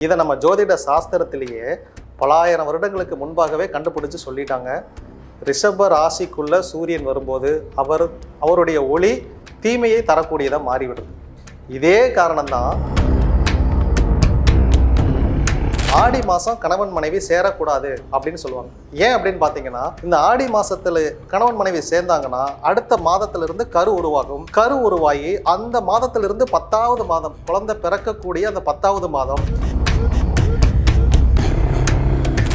இதை நம்ம ஜோதிட சாஸ்திரத்திலேயே பலாயிரம் வருடங்களுக்கு முன்பாகவே கண்டுபிடிச்சு சொல்லிட்டாங்க. ரிஷப ராசிக்குள்ள சூரியன் வரும்போது அவர் அவருடைய ஒளி தீமையை தரக்கூடியதாக மாறிவிடுது இதே காரணம்தான் ஆடி மாதம் கணவன் மனைவி சேரக்கூடாது அப்படின்னு சொல்லுவாங்க. ஏன் அப்படின்னு பார்த்தீங்கன்னா இந்த ஆடி மாதத்தில் கணவன் மனைவி சேர்ந்தாங்கன்னா அடுத்த மாதத்திலிருந்து கரு உருவாகும். கரு உருவாகி அந்த மாதத்திலிருந்து பத்தாவது மாதம் குழந்தை பிறக்கக்கூடிய அந்த பத்தாவது மாதம்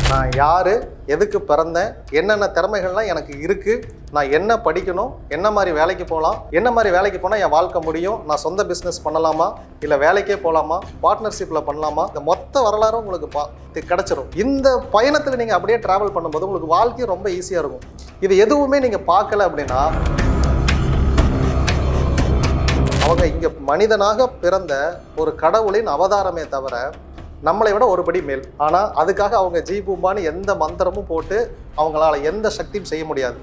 நான் யார் எதுக்கு பிறந்தேன் என்னென்ன திறமைகள்லாம் எனக்கு இருக்குது நான் என்ன படிக்கணும் என்ன மாதிரி வேலைக்கு போகலாம் என்ன மாதிரி வேலைக்கு போனால் என் வாழ்க்கை முடியும் நான் சொந்த பிஸ்னஸ் பண்ணலாமா இல்லை வேலைக்கே போகலாமா பார்ட்னர்ஷிப்பில் பண்ணலாமா இந்த மொத்த வரலாறும் உங்களுக்கு பா கிடச்சிரும். இந்த பயணத்தில் நீங்கள் அப்படியே ட்ராவல் பண்ணும்போது உங்களுக்கு வாழ்க்கையும் ரொம்ப ஈஸியாக இருக்கும். இது எதுவுமே நீங்கள் பார்க்கல அப்படின்னா அவங்க இங்கே மனிதனாக பிறந்த ஒரு கடவுளின் அவதாரமே தவிர நம்மளை விட ஒரு படி மேல். ஆனால் அதுக்காக அவங்க ஜீ பூம்பான்னு எந்த மந்திரமும் போட்டு அவங்களால எந்த சக்தியும் செய்ய முடியாது.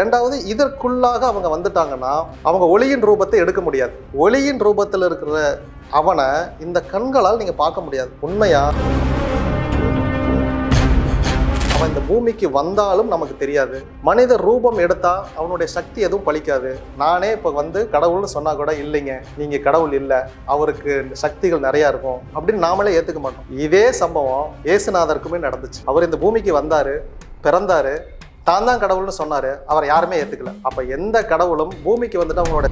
ரெண்டாவது இதற்குள்ளாக அவங்க வந்துட்டாங்கன்னா அவங்க ஒளியின் ரூபத்தை எடுக்க முடியாது. ஒளியின் ரூபத்தில் இருக்கிற அவனை இந்த கண்களால் நீங்கள் பார்க்க முடியாது. உண்மையாக அவன் இந்த பூமிக்கு வந்தாலும் நமக்கு தெரியாது. மனித ரூபம் எடுத்தா அவனுடைய சக்தி எதுவும் பலிக்காது நானே இப்போ வந்து கடவுள்னு சொன்னா கூட இல்லைங்க. நீங்க கடவுள் இல்லை. அவருக்கு சக்திகள் நிறைய இருக்கும். அப்படின்னு நாமளே ஏற்றுக்க மாட்டோம். இதே சம்பவம் ஏசுநாதருக்குமே நடந்துச்சு. அவர் இந்த பூமிக்கு வந்தாரு பிறந்தாரு. தான் தான் கடவுள்னு சொன்னாரு. அவர் யாருமே ஏத்துக்கல. அப்ப எந்த கடவுளும் பூமிக்கு வந்துட்டு அவங்களோட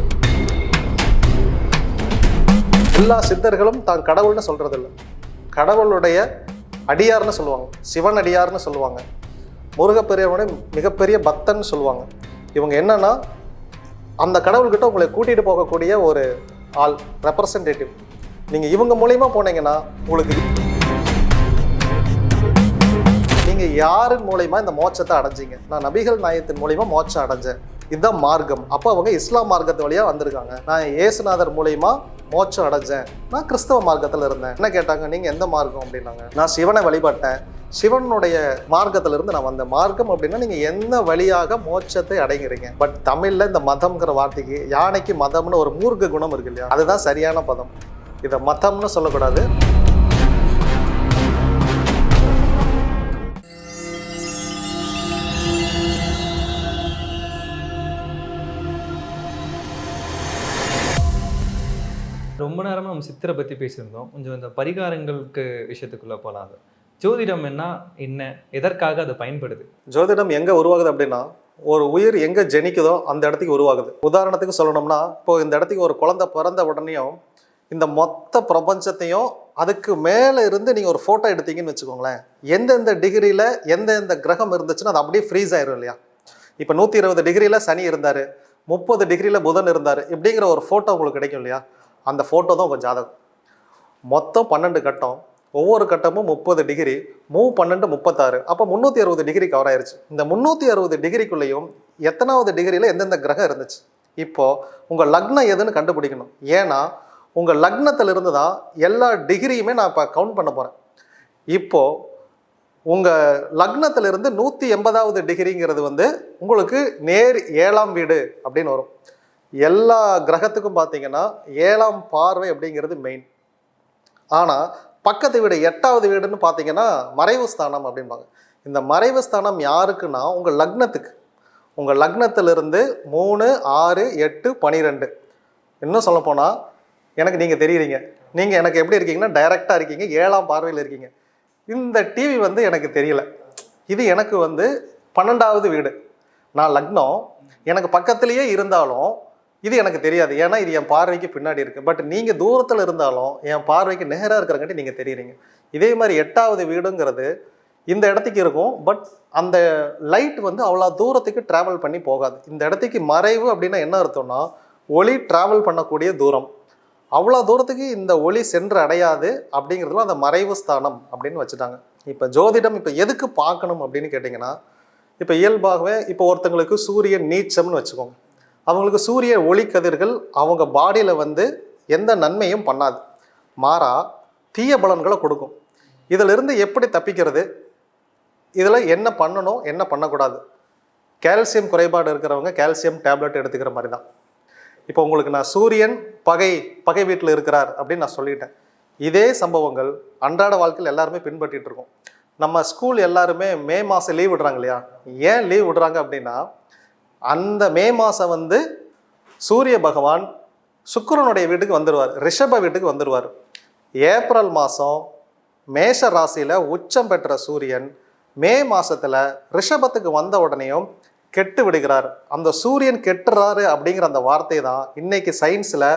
எல்லா சித்தர்களும் தான் கடவுள்னு சொல்றது கடவுளுடைய அடியார்னு சொல்லுவாங்க. சிவன் அடியார்னு சொல்லுவாங்க. முருகப்பெரியவனுடைய மிகப்பெரிய பக்தன்னு சொல்லுவாங்க. இவங்க என்னன்னா அந்த கடவுள்கிட்ட உங்களை கூட்டிட்டு போகக்கூடிய ஒரு ஆள் ரெப்ரசன்டேட்டிவ் நீங்க இவங்க மூலயமா போனீங்கன்னா உங்களுக்கு நீங்க யாரின் மூலயமா இந்த மோட்சத்தை அடைஞ்சீங்க? நான் நபிகள் நாயத்தின் மூலயமா மோட்சம் அடைஞ்சேன். இதுதான் மார்க்கம். அப்போ அவங்க இஸ்லாம் மார்க்கத்து வழியாக வந்திருக்காங்க. நான் ஏசுநாதர் மூலயமா மோட்சம் அடைஞ்சேன். நான் கிறிஸ்தவ மார்க்கத்தில் இருந்தேன். என்ன கேட்டாங்க? நீங்கள் எந்த மார்க்கம்? அப்படின்னாங்க. நான் சிவனை வழிபட்டேன். சிவனுடைய மார்க்கத்திலிருந்து நான் வந்த மார்க்கம் அப்படின்னா நீங்கள் எந்த வழியாக மோட்சத்தை அடைகிறீங்க? பட் தமிழில் இந்த மதம்ங்கிற வார்த்தைக்கு யானைக்கு மதம்னு ஒரு மூர்க்க குணம் இருக்கு இல்லையா? அதுதான் சரியான பதம். இதை மதம்னு சொல்லக்கூடாது. நம்ம சித்திரை பற்றி பேசியிருந்தோம். கொஞ்சம் இந்த பரிகாரங்களுக்கு விஷயத்துக்குள்ளே போகலாம் அது. ஜோதிடம் என்ன என்ன எதற்காக அது பயன்படுது? ஜோதிடம் எங்கே உருவாகுது அப்படின்னா ஒரு உயிர் எங்கே ஜெனிக்குதோ அந்த இடத்துக்கு உருவாகுது. உதாரணத்துக்கு சொல்லணும்னா இப்போ இந்த இடத்துக்கு ஒரு குழந்தை பிறந்த உடனேயும் இந்த மொத்த பிரபஞ்சத்தையும் அதுக்கு மேலே இருந்து நீங்கள் ஒரு ஃபோட்டோ எடுத்தீங்கன்னு வச்சுக்கோங்களேன். எந்தெந்த டிகிரியில் எந்தெந்த கிரகம் இருந்துச்சுன்னா அது அப்படியே ஃப்ரீஸ் ஆயிரும் இல்லையா? இப்போ நூற்றி இருபது டிகிரியில் சனி இருந்தார் முப்பது டிகிரியில் புதன் இருந்தார் இப்படிங்கிற ஒரு ஃபோட்டோ உங்களுக்கு கிடைக்கும் இல்லையா? அந்த ஃபோட்டோ தான் உங்கள் ஜாதகம். மொத்தம் பன்னெண்டு கட்டம். ஒவ்வொரு கட்டமும் முப்பது டிகிரி மூ பன்னெண்டு முப்பத்தாறு. அப்போ முந்நூற்றி அறுபது டிகிரி கவர் ஆயிடுச்சு இந்த முந்நூற்றி அறுபது டிகிரிக்குள்ளேயும் எத்தனாவது டிகிரியில் எந்தெந்த கிரகம் இருந்துச்சு? இப்போ உங்கள் லக்னம் எதுன்னு கண்டுபிடிக்கணும். ஏன்னா உங்கள் லக்னத்தில் இருந்து தான் எல்லா டிகிரியுமே நான் இப்போ கவுண்ட் பண்ண போகிறேன் இப்போது உங்கள் லக்னத்திலிருந்து நூற்றி எண்பதாவது டிகிரிங்கிறது வந்து உங்களுக்கு நேர் ஏழாம் வீடு அப்படின்னு வரும். எல்லா கிரகத்துக்கும் பார்த்தீங்கன்னா ஏழாம் பார்வை அப்படிங்கிறது மெயின் ஆனால் பக்கத்து வீடு எட்டாவது வீடுன்னு பார்த்தீங்கன்னா மறைவு ஸ்தானம் அப்படிம்பாங்க. இந்த மறைவு ஸ்தானம் யாருக்குன்னா உங்கள் லக்னத்துக்கு. உங்கள் லக்னத்திலிருந்து மூணு ஆறு எட்டு பனிரெண்டு. இன்னும் சொல்லப்போனால் எனக்கு நீங்கள் தெரியுறீங்க. நீங்கள் எனக்கு எப்படி இருக்கீங்கன்னா டைரெக்டாக இருக்கீங்க ஏழாம் பார்வையில் இருக்கீங்க. இந்த டிவி வந்து எனக்கு தெரியல. இது எனக்கு வந்து பன்னெண்டாவது வீடு. நான் லக்னம் எனக்கு பக்கத்துலேயே இருந்தாலும் இது எனக்கு தெரியாது. ஏன்னா இது என் பார்வைக்கு பின்னாடி இருக்குது பட் நீங்கள் தூரத்தில் இருந்தாலும் என் பார்வைக்கு நேராக இருக்கிறங்காட்டி நீங்கள் தெரியுறீங்க. இதே மாதிரி எட்டாவது வீடுங்கிறது இந்த இடத்துக்கு இருக்கும். பட் அந்த லைட் வந்து அவ்வளோ தூரத்துக்கு ட்ராவல் பண்ணி போகாது. இந்த இடத்துக்கு மறைவு அப்படின்னா என்ன அர்த்தம்னா ஒளி ட்ராவல் பண்ணக்கூடிய தூரம். அவ்வளோ தூரத்துக்கு இந்த ஒளி சென்று அடையாது அப்படிங்கிறதுல அந்த மறைவு ஸ்தானம் அப்படின்னு வச்சுட்டாங்க. இப்போ ஜோதிடம் இப்போ எதுக்கு பார்க்கணும் அப்படின்னு கேட்டிங்கன்னா இப்போ இயல்பாகவே இப்போ ஒருத்தங்களுக்கு சூரியன் நீச்சம்னு வச்சுக்கோங்க. அவங்களுக்கு சூரிய ஒளி கதிர்கள் அவங்க பாடியில் வந்து எந்த நன்மையும் பண்ணாது. மாறா தீய பலன்களை கொடுக்கும். இதிலிருந்து எப்படி தப்பிக்கிறது? இதில் என்ன பண்ணணும் என்ன பண்ணக்கூடாது? கால்சியம் குறைபாடு இருக்கிறவங்க கால்சியம் டேப்லெட் எடுத்துக்கிற மாதிரி தான் இப்போ உங்களுக்கு நான் சூரியன் பகை பகை வீட்டில் இருக்கிறார் அப்படின்னு நான் சொல்லிட்டேன். இதே சம்பவங்கள் அன்றாட வாழ்க்கையில் எல்லாருமே பின்பற்றிட்டு இருக்கோம். நம்ம ஸ்கூல் எல்லாருமே மே மாதம் லீவ் விடுறாங்க இல்லையா? ஏன் லீவ் விடுறாங்க அப்படின்னா அந்த மே மாதம் வந்து சூரிய பகவான் சுக்கரனுடைய வீட்டுக்கு வந்துடுவார் ரிஷப வீட்டுக்கு வந்துடுவார் ஏப்ரல் மாதம் மேஷ ராசியில் உச்சம் பெற்ற சூரியன் மே மாதத்தில் ரிஷபத்துக்கு வந்த உடனேயும் கெட்டு விடுகிறார். அந்த சூரியன் கெட்டுறாரு அப்படிங்கிற அந்த வார்த்தை தான் இன்னைக்கு சயின்ஸில்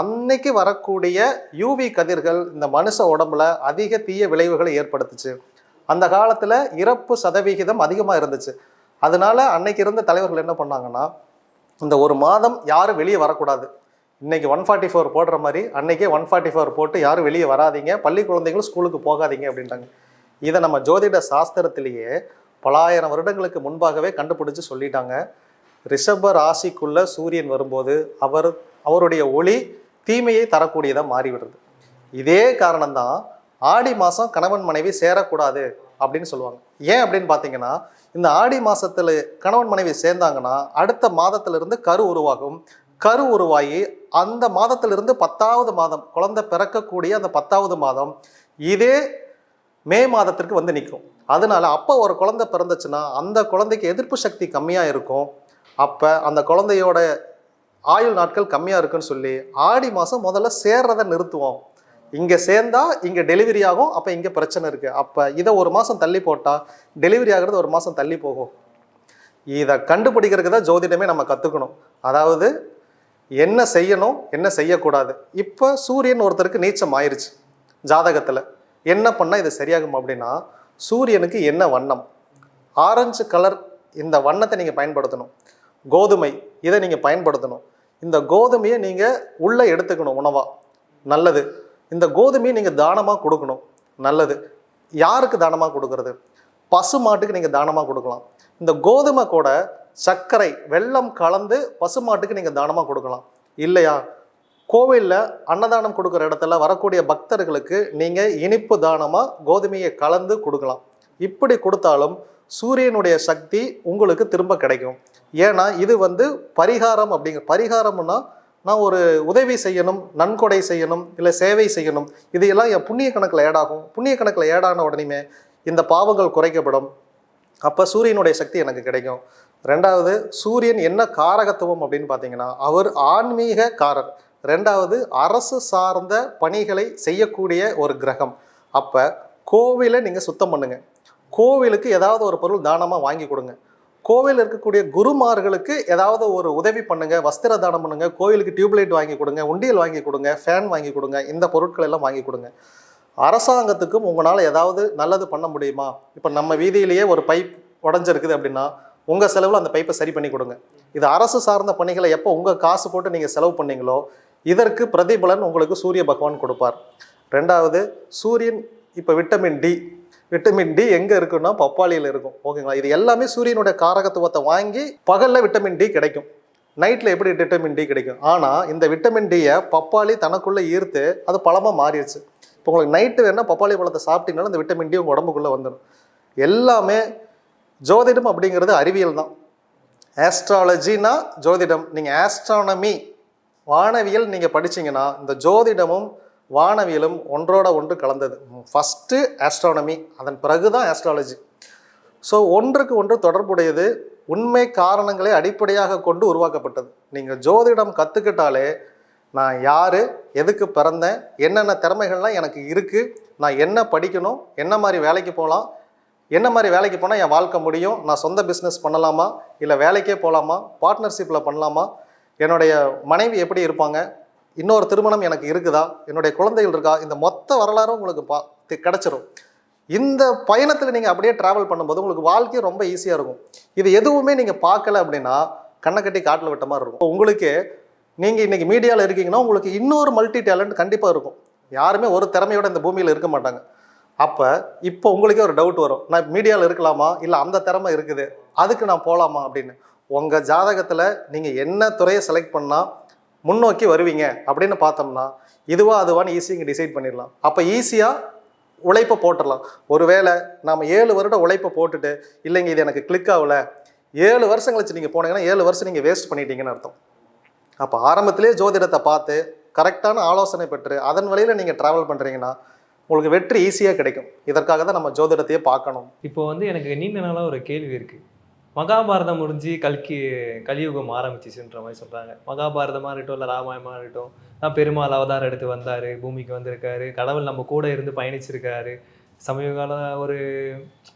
அன்னைக்கு வரக்கூடிய யூவி கதிர்கள் இந்த மனுஷ உடம்புல அதிக தீய விளைவுகளை ஏற்படுத்துச்சு. அந்த காலத்தில் இறப்பு சதவிகிதம் அதிகமாக இருந்துச்சு. அதனால அன்னைக்கு இருந்த தலைவர்கள் என்ன பண்ணாங்கன்னா இந்த ஒரு மாதம் யாரும் வெளியே வரக்கூடாது. இன்னைக்கு ஒன் ஃபார்ட்டி ஃபோர் போடுற மாதிரி அன்னைக்கே ஒன் ஃபார்ட்டி ஃபோர் போட்டு யாரும் வெளியே வராதிங்க பள்ளி குழந்தைகளும் ஸ்கூலுக்கு போகாதீங்க அப்படின்ட்டாங்க. இதை நம்ம ஜோதிட சாஸ்திரத்திலேயே பலாயிரம் வருடங்களுக்கு முன்பாகவே கண்டுபிடிச்சு சொல்லிட்டாங்க. ரிஷப ராசிக்குள்ள சூரியன் வரும்போது அவர் அவருடைய ஒளி தீமையை தரக்கூடியதாக மாறிவிடுறது இதே காரணம்தான் ஆடி மாதம் கணவன் மனைவி சேரக்கூடாது. அப்படின்னு சொல்லுவாங்க. ஏன் அப்படின்னு பார்த்தீங்கன்னா இந்த ஆடி மாதத்தில் கணவன் மனைவி சேர்ந்தாங்கன்னா அடுத்த மாதத்திலிருந்து கரு உருவாகும். கரு உருவாகி அந்த மாதத்திலிருந்து பத்தாவது மாதம் குழந்தை பிறக்கக்கூடிய அந்த பத்தாவது மாதம் இதே மே மாதத்திற்கு வந்து நிற்கும். அதனால அப்போ ஒரு குழந்தை பிறந்துச்சுன்னா அந்த குழந்தைக்கு எதிர்ப்பு சக்தி கம்மியாக இருக்கும். அப்போ அந்த குழந்தையோட ஆயுள் நாட்கள் கம்மியாக இருக்குன்னு சொல்லி ஆடி மாதம் முதல்ல சேர்றதை நிறுத்துவோம். இங்கே சேர்ந்தா இங்கே டெலிவரி ஆகும் அப்போ இங்கே பிரச்சனை இருக்குது அப்போ இதை ஒரு மாதம் தள்ளி போட்டால் டெலிவரி ஆகிறது ஒரு மாதம் தள்ளி போகும். இதை கண்டுபிடிக்கிறதுக்கு தான் ஜோதிடமே நம்ம கற்றுக்கணும் அதாவது என்ன செய்யணும் என்ன செய்யக்கூடாது. இப்போ சூரியன் ஒருத்தருக்கு நீச்சம் ஆயிடுச்சு ஜாதகத்தில். என்ன பண்ணால் இது சரியாகும் அப்படின்னா சூரியனுக்கு என்ன வண்ணம்? ஆரஞ்சு கலர் இந்த வண்ணத்தை நீங்கள் பயன்படுத்தணும். கோதுமை இதை நீங்கள் பயன்படுத்தணும். இந்த கோதுமையை நீங்கள் உள்ளே எடுத்துக்கணும் உணவாக நல்லது. இந்த கோதுமையை நீங்கள் தானமாக கொடுக்கணும். நல்லது. யாருக்கு தானமாக கொடுக்கறது? பசு மாட்டுக்கு நீங்கள் தானமாக கொடுக்கலாம். இந்த கோதுமை கூட சர்க்கரை வெல்லம் கலந்து பசு மாட்டுக்கு நீங்கள் தானமாக கொடுக்கலாம். இல்லையா? கோவிலில் அன்னதானம் கொடுக்குற இடத்துல வரக்கூடிய பக்தர்களுக்கு நீங்கள் இனிப்பு தானமாக கோதுமையை கலந்து கொடுக்கலாம். இப்படி கொடுத்தாலும் சூரியனுடைய சக்தி உங்களுக்கு திரும்ப கிடைக்கும். ஏன்னா இது வந்து பரிகாரம் அப்படிங்க பரிகாரம்னா நான் ஒரு உதவி செய்யணும் நன்கொடை செய்யணும் இல்லை சேவை செய்யணும் இதையெல்லாம் என் புண்ணிய கணக்கில் ஏடாகும் புண்ணிய கணக்கில் ஏடான உடனேமே இந்த பாவங்கள் குறைக்கப்படும். அப்போ சூரியனுடைய சக்தி எனக்கு கிடைக்கும். ரெண்டாவது சூரியன் என்ன காரகத்துவம் அப்படின்னு பார்த்தீங்கன்னா அவர் ஆன்மீக காரர். ரெண்டாவது அரசு சார்ந்த பணிகளை செய்யக்கூடிய ஒரு கிரகம். அப்போ கோவிலை நீங்கள் சுத்தம் பண்ணுங்கள் கோவிலுக்கு ஏதாவது ஒரு பொருள் தானமாக வாங்கி கொடுங்க. கோவில் இருக்கக்கூடிய குருமார்களுக்கு ஏதாவது ஒரு உதவி பண்ணுங்க வஸ்திர தானம் பண்ணுங்க கோவிலுக்கு டியூப்லைட் வாங்கி கொடுங்க உண்டியல் வாங்கி கொடுங்க ஃபேன் வாங்கி கொடுங்க இந்த பொருட்கள் எல்லாம் வாங்கி கொடுங்க. அரசாங்கத்துக்கும் உங்களால் ஏதாவது நல்லது பண்ண முடியுமா? இப்போ நம்ம வீதியிலேயே ஒரு பைப் உடஞ்சிருக்குது அப்படின்னா உங்கள் செலவில் அந்த பைப்பை சரி பண்ணி கொடுங்க. இது அரசு சார்ந்த பணிகளை எப்போ உங்கள் காசு போட்டு நீங்கள் செலவு பண்ணீங்களோ இதற்கு பிரதிபலன் உங்களுக்கு சூரிய பகவான் கொடுப்பார். ரெண்டாவது சூரியன் இப்போ விட்டமின் டி விட்டமின் டி எங்கே இருக்குன்னா பப்பாளியில் இருக்கும். ஓகேங்களா இது எல்லாமே சூரியனுடைய காரகத்துவத்தை வாங்கி பகலில் விட்டமின் டி கிடைக்கும். நைட்டில் எப்படி விட்டமின் டி கிடைக்கும்? ஆனால் இந்த விட்டமின் டியை பப்பாளி தனக்குள்ளே ஈர்த்து அது பழமாக மாறிடுச்சு. இப்போ உங்களுக்கு நைட்டு வேணால் பப்பாளி பழத்தை சாப்பிட்டீங்கனாலும் இந்த விட்டமின் டி உங்கள் உடம்புக்குள்ளே வந்துடும். எல்லாமே ஜோதிடம் அப்படிங்கிறது அறிவியல் தான். ஆஸ்ட்ராலஜினா ஜோதிடம். நீங்கள் ஆஸ்ட்ரானமி வானவியல் நீங்கள் படிச்சீங்கன்னா இந்த ஜோதிடமும் வானவியலும் ஒன்றோட ஒன்று கலந்தது. ஃபஸ்ட்டு ஆஸ்ட்ரானமி அதன் பிறகு தான் ஆஸ்ட்ராலஜி ஸோ ஒன்றுக்கு ஒன்று தொடர்புடையது உண்மை காரணங்களை அடிப்படையாக கொண்டு உருவாக்கப்பட்டது. நீங்கள் ஜோதிடம் கற்றுக்கிட்டாலே நான் யார் எதுக்கு பிறந்தேன் என்னென்ன திறமைகள்லாம் எனக்கு இருக்குது நான் என்ன படிக்கணும் என்ன மாதிரி வேலைக்கு போகலாம் என்ன மாதிரி வேலைக்கு போனால் என் வாழ்க்கை முடியும் நான் சொந்த பிஸ்னஸ் பண்ணலாமா இல்லை வேலைக்கே போகலாமா பார்ட்னர்ஷிப்பில் பண்ணலாமா என்னுடைய மனைவி எப்படி இருப்பாங்க இன்னொரு திருமணம் எனக்கு இருக்குதா? என்னுடைய குழந்தைகள் இருக்கா? இந்த மொத்த வரலாறும் உங்களுக்கு பா தி- கிடைச்சிரும். இந்த பயணத்தில் நீங்கள் அப்படியே ட்ராவல் பண்ணும்போது உங்களுக்கு வாழ்க்கை ரொம்ப ஈஸியாக இருக்கும். இது எதுவுமே நீங்கள் பார்க்கல அப்படின்னா கண்ணை கட்டி காட்டில் விட்ட மாதிரி இருக்கும். உங்களுக்கு நீங்கள் இன்னைக்கு மீடியாவில் இருக்கீங்கன்னா உங்களுக்கு இன்னொரு மல்டி டேலண்ட் கண்டிப்பாக இருக்கும். யாருமே ஒரு திறமையோட இந்த பூமியில் இருக்க மாட்டாங்க. அப்போ இப்போ உங்களுக்கே ஒரு டவுட் வரும். நான் மீடியாவில் இருக்கலாமா? இல்லை அந்த திறமை இருக்குது. அதுக்கு நான் போகலாமா அப்படின்னு. உங்கள் ஜாதகத்தில் நீங்கள் என்ன துறையை செலக்ட் பண்ணால் முன்னோக்கி வருவீங்க அப்படின்னு பார்த்தோம்னா இதுவா அதுவான்னு ஈஸியாக இங்கே டிசைட் பண்ணிடலாம். அப்போ ஈஸியாக உழைப்பை போட்டுடலாம். ஒருவேளை நாம் ஏழு வருடம் உழைப்பை போட்டுட்டு இல்லைங்க இது எனக்கு கிளிக் ஆகலை. ஏழு வருஷம் கழிச்சு நீங்கள் போனீங்கன்னா ஏழு வருஷம் நீங்கள் வேஸ்ட் பண்ணிட்டீங்கன்னு அர்த்தம். அப்போ ஆரம்பத்திலே ஜோதிடத்தை பார்த்து கரெக்டான ஆலோசனை பெற்று அதன் வழியில் நீங்கள் ட்ராவல் பண்ணுறீங்கன்னா உங்களுக்கு வெற்றி ஈஸியாக கிடைக்கும். இதற்காக தான் நம்ம ஜோதிடத்தையே பார்க்கணும். இப்போ வந்து எனக்கு நீண்ட நாளாக ஒரு கேள்வி இருக்குது மகாபாரதம் முடிஞ்சு கல்கி கலியுகம் ஆரம்பிச்சிச்சுன்ற மாதிரி சொல்கிறாங்க மகாபாரதமாக இருக்கட்டும் இல்லை ராமாயணமாக இருக்கட்டும் நான் பெருமாள் அவதாரம் எடுத்து வந்தார் பூமிக்கு வந்திருக்காரு. கடவுள் நம்ம கூட இருந்து பயணிச்சிருக்காரு. சமீப கால ஒரு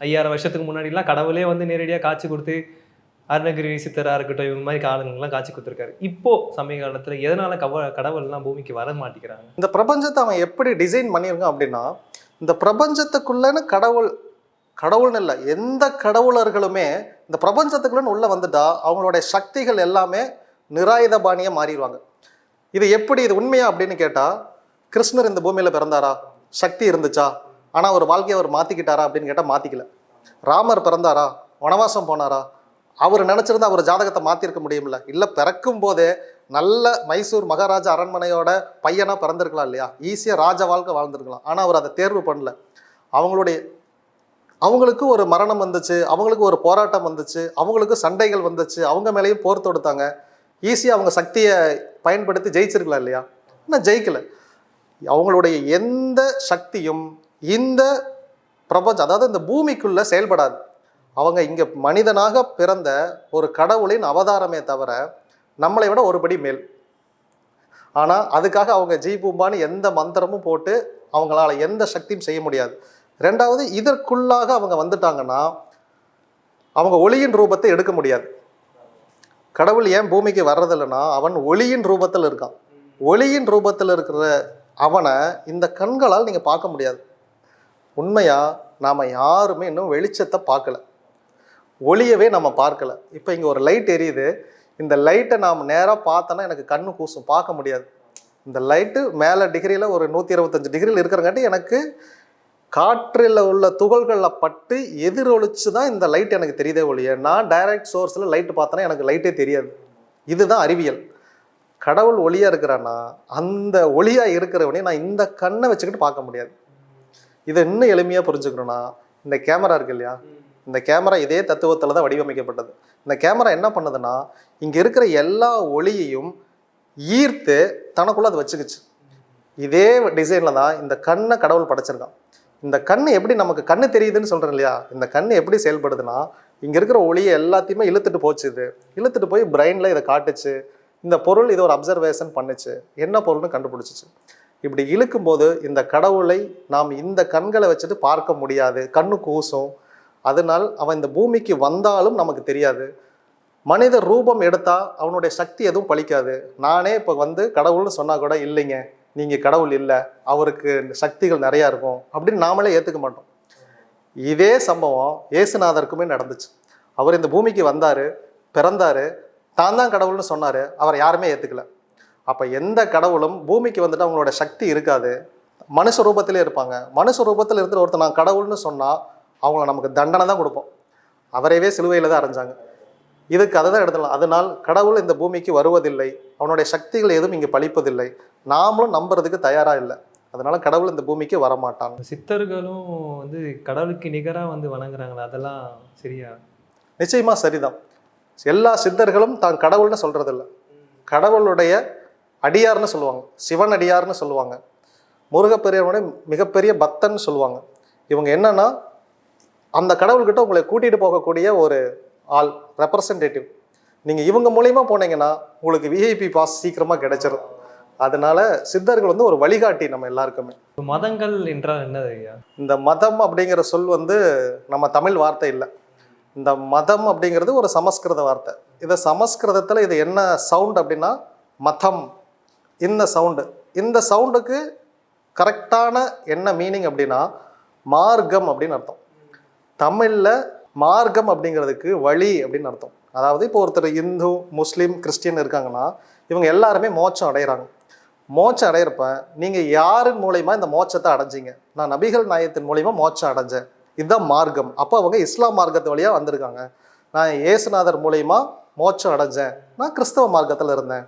ஐயாயிரம் வருஷத்துக்கு முன்னாடிலாம் கடவுளே வந்து நேரடியாக காட்சி கொடுத்து அருணகிரி சித்தராக இருக்கட்டும் இவங்க மாதிரி காலங்கள்லாம் காட்சி கொடுத்துருக்காரு. இப்போ சமீப காலத்தில் எதனால கவ கடவுள்லாம் பூமிக்கு வர மாட்டேங்கிறாங்க? இந்த பிரபஞ்சத்தை அவன் எப்படி டிசைன் பண்ணியிருக்கான் அப்படின்னா இந்த பிரபஞ்சத்துக்குள்ளன்னு கடவுள் கடவுள்னு இல்லை எந்த கடவுளர்களுமே இந்த பிரபஞ்சத்துக்குள்ளன்னு உள்ளே வந்துட்டா அவங்களுடைய சக்திகள் எல்லாமே நிராயுதபாணியாக மாறிடுவாங்க. இது எப்படி இது உண்மையா அப்படின்னு கேட்டால் கிருஷ்ணர் இந்த பூமியில் பிறந்தாரா? சக்தி இருந்துச்சா? ஆனால் அவர் வாழ்க்கையை அவர் மாற்றிக்கிட்டாரா அப்படின்னு கேட்டால் மாற்றிக்கல ராமர் பிறந்தாரா? வனவாசம் போனாரா? அவர் நினச்சிருந்தா அவர் ஜாதகத்தை மாற்றிருக்க முடியும்ல. இல்லை பிறக்கும் போதே நல்ல மைசூர் மகாராஜா அரண்மனையோட பையனாக பிறந்திருக்கலாம் இல்லையா? ஈஸியாக ராஜ வாழ்க்கை வாழ்ந்திருக்கலாம். ஆனால் அவர் அதை தேர்வு பண்ணல. அவங்களுடைய அவங்களுக்கு ஒரு மரணம் வந்துச்சு அவங்களுக்கு ஒரு போராட்டம் வந்துச்சு அவங்களுக்கு சண்டைகள் வந்துச்சு அவங்க மேலேயும் போர் தொடுத்தாங்க. ஈஸியாக அவங்க சக்தியை பயன்படுத்தி ஜெயிச்சிருக்கலாம் இல்லையா? ஆனால் ஜெயிக்கலை. அவங்களுடைய எந்த சக்தியும் இந்த பிரபஞ்சம் அதாவது இந்த பூமிக்குள்ளே செயல்படாது. அவங்க இங்கே மனிதனாக பிறந்த ஒரு கடவுளின் அவதாரமே தவிர நம்மளை விட ஒருபடி மேல். ஆனால் அதுக்காக அவங்க ஜி பூம்பான்னு எந்த மந்திரமும் போட்டு அவங்களால எந்த சக்தியும் செய்ய முடியாது. ரெண்டாவது இதற்குள்ளாக அவங்க வந்துட்டாங்கன்னா அவங்க ஒளியின் ரூபத்தை எடுக்க முடியாது. கடவுள் ஏன் பூமிக்கு வர்றதில்லைன்னா அவன் ஒளியின் ரூபத்தில் இருக்கான். ஒளியின் ரூபத்தில் இருக்கிற அவனை இந்த கண்களால் நீங்கள் பார்க்க முடியாது. உண்மையாக நாம் யாருமே இன்னும் வெளிச்சத்தை பார்க்கல. ஒளியவே நம்ம பார்க்கல. இப்போ இங்கே ஒரு லைட் எரியுது. இந்த லைட்டை நாம் நேராக பார்த்தோன்னா எனக்கு கண்ணு கூசும். பார்க்க முடியாது. இந்த லைட்டு மேலே டிகிரியில் ஒரு நூற்றி இருபத்தஞ்சு டிகிரியில் இருக்கிறங்காட்டி எனக்கு காற்றில் உள்ள துகள்களில் பட்டு எதிரொலிச்சு தான் இந்த லைட் எனக்கு தெரியுதே ஒழிய. நான் டைரக்ட் சோர்ஸில் லைட்டு பார்த்தேன்னா எனக்கு லைட்டே தெரியாது. இதுதான் அறிவியல். கடவுள் ஒளியாக இருக்கிறான்னா அந்த ஒளியாக இருக்கிறவனே நான் இந்த கண்ணை வச்சுக்கிட்டு பார்க்க முடியாது. இதை இன்னும் எளிமையாக புரிஞ்சுக்கணும்னா இந்த கேமரா இருக்கு இல்லையா? இந்த கேமரா இதே தத்துவத்தில் தான் வடிவமைக்கப்பட்டது. இந்த கேமரா என்ன பண்ணுதுன்னா இங்கே இருக்கிற எல்லா ஒளியையும் ஈர்த்து தனக்குள்ளே அது வச்சுக்கிச்சு. இதே டிசைனில் தான் இந்த கண்ணை கடவுள் படைச்சிருக்கான். இந்த கண் எப்படி நமக்கு கண்ணு தெரியுதுன்னு சொல்கிறேன் இல்லையா? இந்த கண் எப்படி செயல்படுதுன்னா இங்கே இருக்கிற ஒளியை எல்லாத்தையுமே இழுத்துட்டு போச்சு இது. இழுத்துட்டு போய் பிரெயினில் இதை காட்டுச்சு. இந்த பொருள் இது ஒரு அப்சர்வேஷன் பண்ணுச்சு. என்ன பொருள்னு கண்டுபிடிச்சிச்சு. இப்படி இழுக்கும்போது இந்த கடவுளை நாம் இந்த கண்களை வச்சுட்டு பார்க்க முடியாது. கண்ணு கூசும் அதனால் அவன் இந்த பூமிக்கு வந்தாலும் நமக்கு தெரியாது. மனித ரூபம் எடுத்தால் அவனுடைய சக்தி எதுவும் பழிக்காது. நானே இப்போ வந்து கடவுள்னு சொன்னால் கூட இல்லைங்க. நீங்கள் கடவுள் இல்லை அவருக்கு சக்திகள் நிறையா இருக்கும் அப்படின்னு நாமளே ஏற்றுக்க மாட்டோம். இதே சம்பவம் இயேசுநாதருக்குமே நடந்துச்சு. அவர் இந்த பூமிக்கு வந்தார் பிறந்தாரு தான் தான் கடவுள்னு சொன்னார் அவர் யாருமே ஏற்றுக்கல அப்போ எந்த கடவுளும் பூமிக்கு வந்துட்டு அவங்களோட சக்தி இருக்காது. மனுஷ ரூபத்திலே இருப்பாங்க. மனுஷ ரூபத்தில் இருக்கிற ஒருத்தர் நான் கடவுள்னு சொன்னால் அவங்கள நமக்கு தண்டனை தான் கொடுப்போம். அவரையவே சிலுவையில் தான் அரைஞ்சாங்க இதுக்கு அதை தான் எடுத்துடலாம் அதனால் கடவுள் இந்த பூமிக்கு வருவதில்லை. அவனுடைய சக்திகள் எதுவும் இங்கே பழிப்பதில்லை. நாமளும் நம்புறதுக்கு தயாரா இல்லை. அதனால கடவுள் இந்த பூமிக்கு வரமாட்டான் சித்தர்களும் வந்து கடவுளுக்கு நிகரா வந்து வணங்குறாங்களா அதெல்லாம் சரியா? நிச்சயமா சரிதான். எல்லா சித்தர்களும் தான் கடவுள்னு சொல்றதில்ல. கடவுளுடைய அடியார்னு சொல்லுவாங்க. சிவன் அடியார்னு சொல்லுவாங்க. முருகப்பெரியவனுடைய மிகப்பெரிய பக்தன்னு சொல்லுவாங்க. இவங்க என்னன்னா அந்த கடவுள்கிட்ட உங்களை கூட்டிட்டு போகக்கூடிய ஒரு ஆள் ரெப்ரசன்டேட்டிவ் நீங்கள் இவங்க மூலியமா போனீங்கன்னா உங்களுக்கு விஐபி பாஸ் சீக்கிரமாக கிடைச்சிரும். அதனால சித்தர்கள் வந்து ஒரு வழிகாட்டி நம்ம எல்லாருக்குமே. மதங்கள் என்றால் என்னது ஐயா? இந்த மதம் அப்படிங்கிற சொல் வந்து நம்ம தமிழ் வார்த்தை இல்லை. இந்த மதம் அப்படிங்கிறது ஒரு சமஸ்கிருத வார்த்தை. இதை சமஸ்கிருதத்தில் இது என்ன சவுண்ட் அப்படின்னா மதம். இந்த சவுண்டு இந்த சவுண்டுக்கு கரெக்டான என்ன மீனிங் அப்படின்னா மார்க்கம் அப்படின்னு அர்த்தம். தமிழில் மார்க்கம் அப்படிங்கிறதுக்கு வழி அப்படின்னு அர்த்தம். அதாவது இப்போ ஒருத்தர் இந்து முஸ்லீம் கிறிஸ்டியன் இருக்காங்கன்னா இவங்க எல்லாருமே மோட்சம் அடைகிறாங்க மோட்சம் அடையிறப்ப நீங்கள் யாரின் மூலயமா இந்த மோட்சத்தை அடைஞ்சிங்க? நான் நபிகள் நாயத்தின் மூலயமா மோட்சம் அடைஞ்சேன். இதுதான் மார்க்கம். அப்போ அவங்க இஸ்லாம் மார்க்கத்து வழியாக வந்திருக்காங்க. நான் இயேசுநாதர் மூலயமா மோட்சம் அடைஞ்சேன். நான் கிறிஸ்தவ மார்க்கத்தில் இருந்தேன்.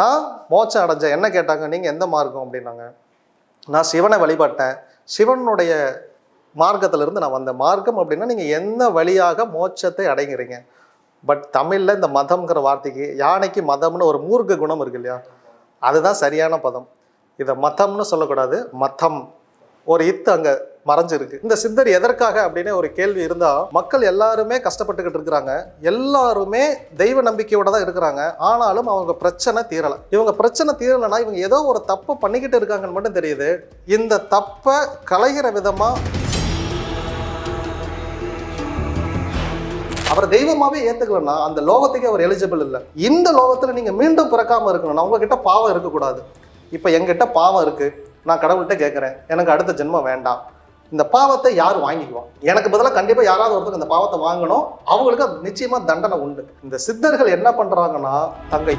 நான் மோட்சம் அடைஞ்சேன். என்ன கேட்டாங்க? நீங்கள் எந்த மார்க்கம்? அப்படின்னாங்க. நான் சிவனை வழிபட்டேன். சிவனுடைய மார்க்கத்திலிருந்து நான் வந்தேன் மார்க்கம் அப்படின்னா நீங்கள் என்ன வழியாக மோட்சத்தை அடைங்கிறீங்க பட் தமிழில் இந்த மதம்ங்கிற வார்த்தைக்கு யானைக்கு மதம்னு ஒரு மூர்க்க குணம் இருக்கு இல்லையா? அதுதான் சரியான பதம். இதை மதம்னு சொல்லக்கூடாது. மத்தம். ஒரு இத்து அங்கே மறைஞ்சிருக்கு. இந்த சித்தர் எதற்காக அப்படின்னு ஒரு கேள்வி இருந்தால் மக்கள் எல்லாருமே கஷ்டப்பட்டுக்கிட்டு இருக்கிறாங்க. எல்லாருமே தெய்வ நம்பிக்கையோட தான் இருக்கிறாங்க. ஆனாலும் அவங்க பிரச்சனை தீரலை. இவங்க பிரச்சனை தீரலைன்னா இவங்க ஏதோ ஒரு தப்பை பண்ணிக்கிட்டு இருக்காங்கன்னு மட்டும் தெரியுது. இந்த தப்பை களைகிற விதமாக அவர் தெய்வமாவே ஏத்துக்கலன்னா அந்த லோகத்துக்கே அவர் எலிஜிபிள் இல்லை. இந்த லோகத்துல நீங்க மீண்டும் பிறக்காம இருக்கணும்னா உங்ககிட்ட பாவம் இருக்கக்கூடாது. இப்போ எங்கிட்ட பாவம் இருக்கு. நான் கடவுள்கிட்ட கேட்குறேன் எனக்கு அடுத்த ஜென்மம் வேண்டாம். இந்த பாவத்தை யார் வாங்கிக்குவான் எனக்கு பதிலாக கண்டிப்பாக யாராவது ஒருத்தருக்கு இந்த பாவத்தை வாங்கணும். அவங்களுக்கு நிச்சயமாக நிச்சயமா தண்டனை உண்டு. இந்த சித்தர்கள் என்ன பண்றாங்கன்னா தங்கை